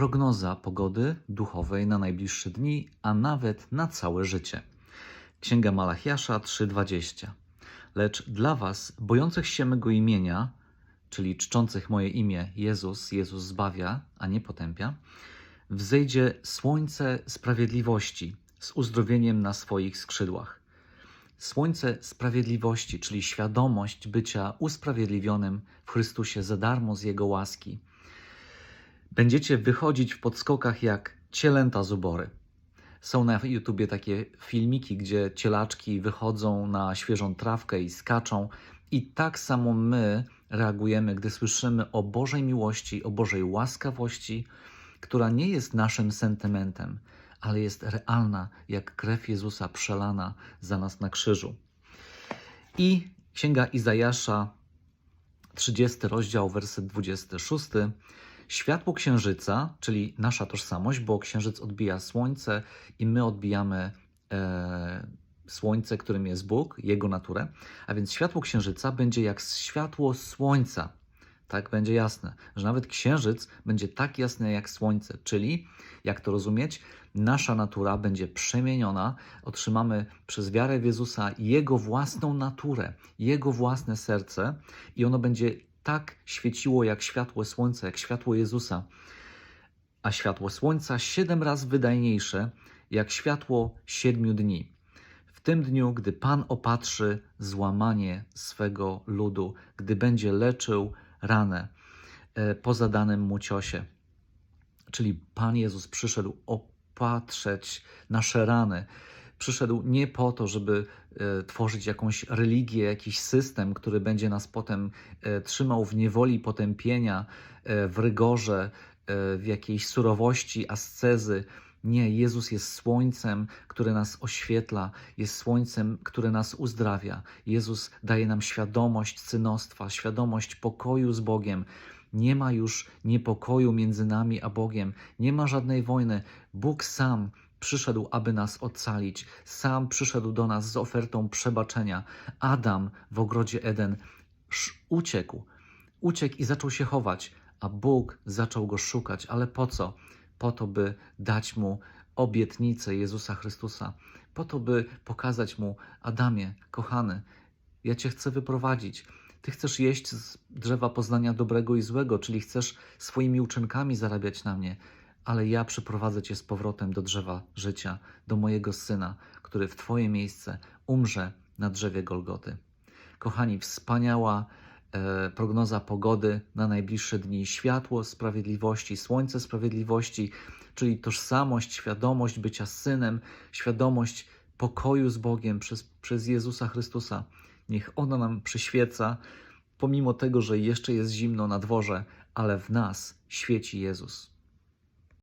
prognoza pogody duchowej na najbliższe dni, a nawet na całe życie. Księga Malachiasza 3:20. Lecz dla was, bojących się mego imienia, czyli czczących moje imię Jezus, Jezus zbawia, a nie potępia, wzejdzie słońce sprawiedliwości z uzdrowieniem na swoich skrzydłach. Słońce sprawiedliwości, czyli świadomość bycia usprawiedliwionym w Chrystusie za darmo z Jego łaski. Będziecie wychodzić w podskokach jak cielęta z ubory. Są na YouTubie takie filmiki, gdzie cielaczki wychodzą na świeżą trawkę i skaczą, i tak samo my reagujemy, gdy słyszymy o Bożej miłości, o Bożej łaskawości, która nie jest naszym sentymentem, ale jest realna, jak krew Jezusa przelana za nas na krzyżu. I Księga Izajasza, 30 rozdział, werset 26. Światło księżyca, czyli nasza tożsamość, bo księżyc odbija słońce i my odbijamy e, słońce, którym jest Bóg, jego naturę, a więc światło księżyca będzie jak światło słońca. Tak będzie jasne, że nawet księżyc będzie tak jasny jak słońce, czyli, jak to rozumieć, nasza natura będzie przemieniona, otrzymamy przez wiarę w Jezusa Jego własną naturę, Jego własne serce i ono będzie tak świeciło jak światło słońca, jak światło Jezusa. A światło słońca siedem razy wydajniejsze jak światło siedmiu dni. W tym dniu, gdy Pan opatrzy złamanie swego ludu, gdy będzie leczył ranę e, po zadanym mu ciosie. Czyli Pan Jezus przyszedł opatrzeć nasze rany. Przyszedł nie po to, żeby e, tworzyć jakąś religię, jakiś system, który będzie nas potem e, trzymał w niewoli potępienia, e, w rygorze, w jakiejś surowości, ascezy. Nie, Jezus jest słońcem, które nas oświetla, jest słońcem, które nas uzdrawia. Jezus daje nam świadomość synostwa, świadomość pokoju z Bogiem. Nie ma już niepokoju między nami a Bogiem, nie ma żadnej wojny. Bóg sam przyszedł, aby nas ocalić, sam przyszedł do nas z ofertą przebaczenia. Adam w ogrodzie Eden uciekł, uciekł i zaczął się chować, a Bóg zaczął go szukać. Ale po co? Po to, by dać mu obietnicę Jezusa Chrystusa, po to, by pokazać mu: Adamie, kochany, ja cię chcę wyprowadzić. Ty chcesz jeść z drzewa poznania dobrego i złego, czyli chcesz swoimi uczynkami zarabiać na mnie, ale ja przyprowadzę cię z powrotem do drzewa życia, do mojego syna, który w Twoje miejsce umrze na drzewie Golgoty. Kochani, wspaniała e, prognoza pogody na najbliższe dni, światło sprawiedliwości, słońce sprawiedliwości, czyli tożsamość, świadomość bycia synem, świadomość pokoju z Bogiem przez, przez Jezusa Chrystusa. Niech ona nam przyświeca, pomimo tego, że jeszcze jest zimno na dworze, ale w nas świeci Jezus.